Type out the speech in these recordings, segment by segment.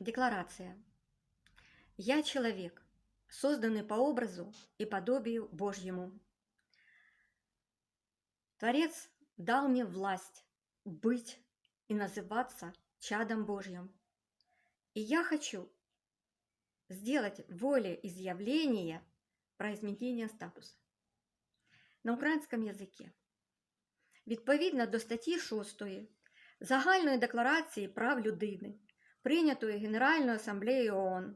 Декларация. Я человек, созданный по образу и подобию Божьему. Творец дал мне власть быть и называться чадом Божьим. И я хочу сделать волеизъявление про изменение статуса на українському язикі. Відповідно до статті 6 Загальної декларації прав людини, прийнятої Генеральною асамблеєю ООН,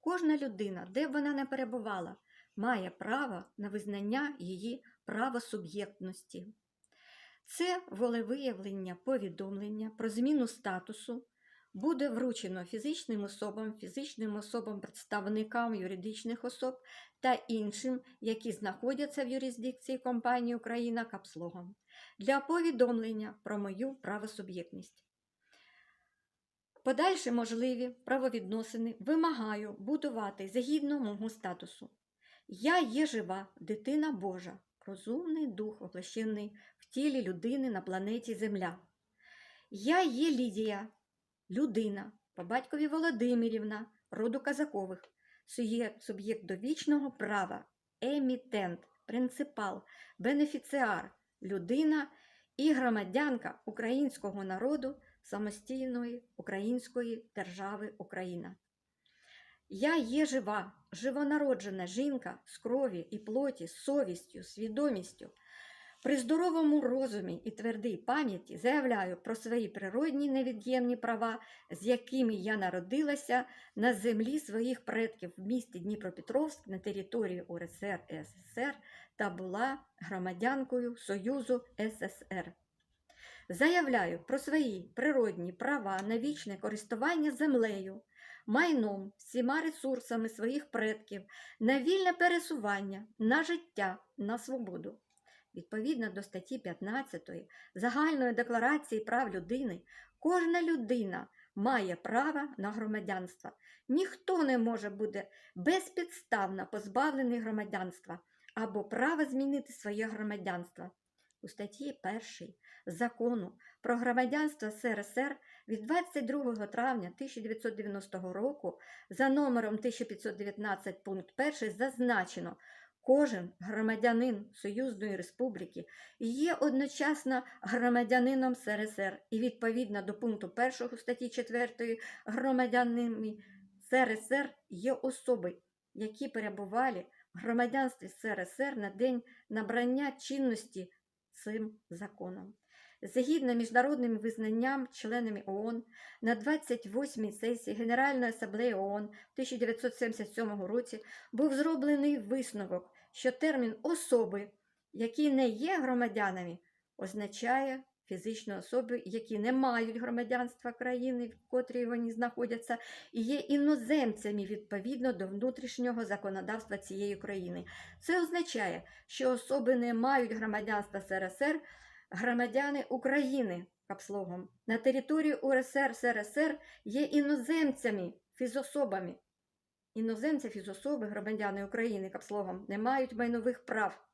кожна людина, де б вона не перебувала, має право на визнання її правосуб'єктності. Це волевиявлення повідомлення про зміну статусу буде вручено фізичним особам, фізичним особам, представникам юридичних особ та іншим, які знаходяться в юрисдикції компанії Україна Капслогом для повідомлення про мою правосуб'єктність. Подальші можливі правовідносини вимагаю будувати згідно мого статусу. Я є жива, дитина Божа, розумний дух, воплощений в тілі людини на планеті Земля. Я є Лідія, людина, по батькові Володимирівна, роду Казакових, суб'єкт довічного права, емітент, принципал, бенефіціар, людина і громадянка українського народу самостійної української держави Україна. Я є жива, живонароджена жінка з крові і плоті, з совістю, свідомістю. При здоровому розумі і твердій пам'яті заявляю про свої природні невід'ємні права, з якими я народилася на землі своїх предків в місті Дніпропетровськ на території УРСР і СССР та була громадянкою Союзу СССР. Заявляю про свої природні права на вічне користування землею, майном, всіма ресурсами своїх предків, на вільне пересування, на життя, на свободу. Відповідно до статті 15 Загальної декларації прав людини, кожна людина має право на громадянство. Ніхто не може бути безпідставно позбавлений громадянства або права змінити своє громадянство. У статті 1 закону про громадянство СРСР від 22 травня 1990 року за номером 1519 пункт 1 зазначено, кожен громадянин Союзної Республіки є одночасно громадянином СРСР і відповідно до пункту 1 статті 4 громадянами СРСР є особи, які перебували в громадянстві СРСР на день набрання чинності цим законом. Згідно міжнародним визнанням членами ООН на 28-й сесії Генеральної асамблеї ООН в 1977 році був зроблений висновок, що термін особи, які не є громадянами, означає фізичні особи, які не мають громадянства країни, в котрій вони знаходяться, і є іноземцями відповідно до внутрішнього законодавства цієї країни. Це означає, що особи не мають громадянства СРСР, громадяни України капслогом на території УРСР СРСР є іноземцями, фізособами. Іноземці, фізособи, громадяни України капслогом не мають майнових прав.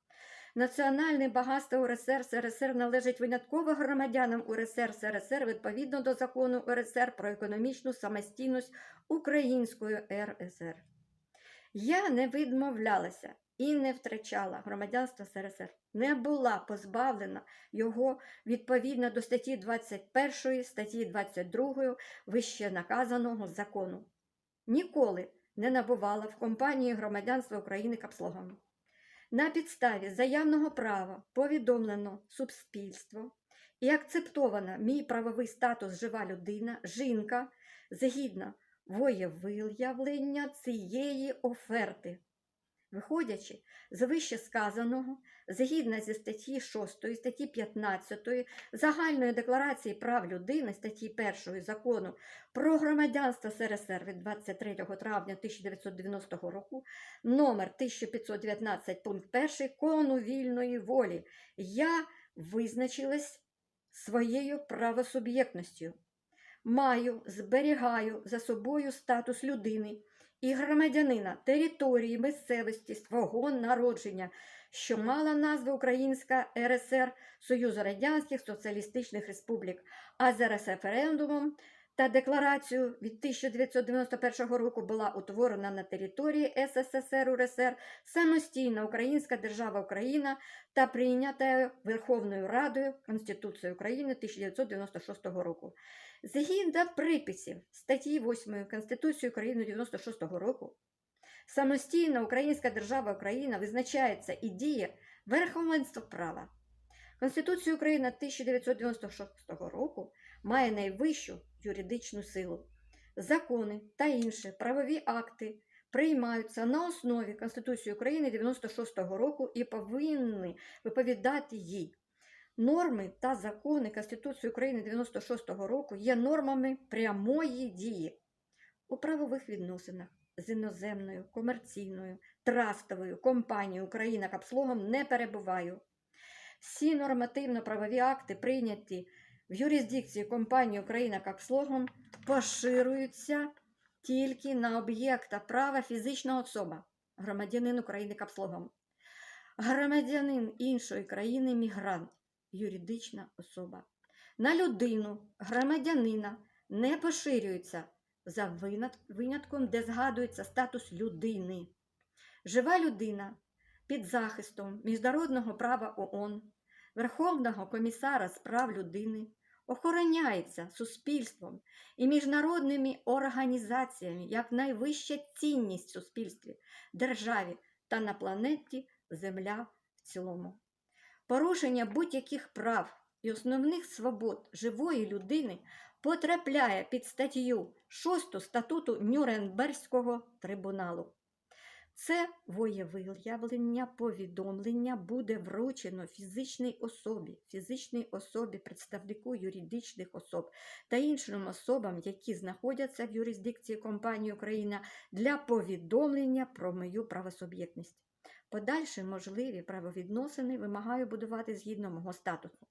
Національне багатство УРСР СРСР належить винятково громадянам УРСР СРСР відповідно до закону УРСР про економічну самостійність Української РСР. Я не відмовлялася і не втрачала громадянства СРСР, не була позбавлена його відповідно до статті 21, статті 22 вище наказаного закону. Ніколи не набувала в компанії громадянства України капслогом. На підставі заявного права повідомлено суспільство і акцептовано мій правовий статус жива людина, жінка, згідно воєвиявлення цієї оферти. Виходячи з вище сказаного, згідно зі статті 6, статті 15 Загальної декларації прав людини, статті 1 закону про громадянство СРСР від 23 травня 1990 року, номер 1519 пункт 1 кону вільної волі, я визначилась своєю правосуб'єктністю. Маю, зберігаю за собою статус людини і громадянина території місцевості свого народження, що мала назву Українська РСР Союзу Радянських Соціалістичних Республік, а за референдумом та декларацію від 1991 року була утворена на території СССР УРСР самостійна Українська держава Україна та прийнята Верховною Радою Конституцією України 1996 року. Згідно приписів статті 8 Конституції України 96 року, самостійна Українська держава Україна визначається і діє верховенство права. Конституція України 1996 року має найвищу юридичну силу. Закони та інші правові акти приймаються на основі Конституції України 96-го року і повинні відповідати їй. Норми та закони Конституції України 96-го року є нормами прямої дії у правових відносинах з іноземною, комерційною, трастовою компанією Україна капслогом не перебуваю. Всі нормативно-правові акти, прийняті в юрисдикції компанії Україна капслогом, поширюються тільки на об'єкта права фізична особа, громадянин України капслогом, громадянин іншої країни мігрант, юридична особа. На людину, громадянина не поширюються за винятком, де згадується статус людини. Жива людина під захистом міжнародного права ООН, Верховного комісара з прав людини охороняється суспільством і міжнародними організаціями як найвища цінність в суспільстві, державі та на планеті Земля в цілому. Порушення будь-яких прав і основних свобод живої людини потрапляє під статтю 6 статуту Нюрнберзького трибуналу. Це воєвиявлення повідомлення буде вручено фізичній особі, фізичній особі, представнику юридичних особ та іншим особам, які знаходяться в юрисдикції компанії Україна для повідомлення про мою правосуб'єктність. Подальші можливі правовідносини вимагаю будувати згідно мого статусу.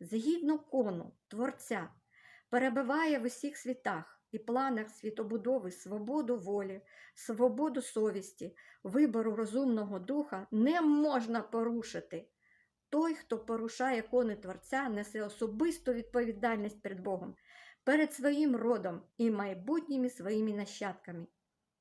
Згідно кону Творця перебуває в усіх світах і планах світобудови свободу волі, свободу совісті, вибору розумного духа не можна порушити. Той, хто порушає кони Творця, несе особисту відповідальність перед Богом, перед своїм родом і майбутніми своїми нащадками.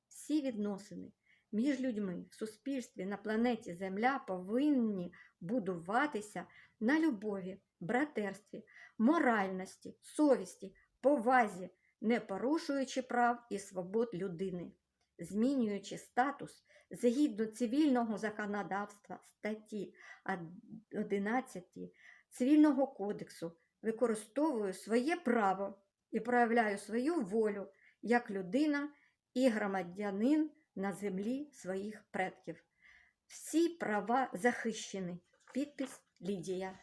Всі відносини між людьми в суспільстві на планеті Земля повинні будуватися на любові, братерстві, моральності, совісті, повазі, не порушуючи прав і свобод людини, змінюючи статус згідно цивільного законодавства статті 11 Цивільного кодексу, використовую своє право і проявляю свою волю як людина і громадянин на землі своїх предків. Всі права захищені. Підпис Лідія.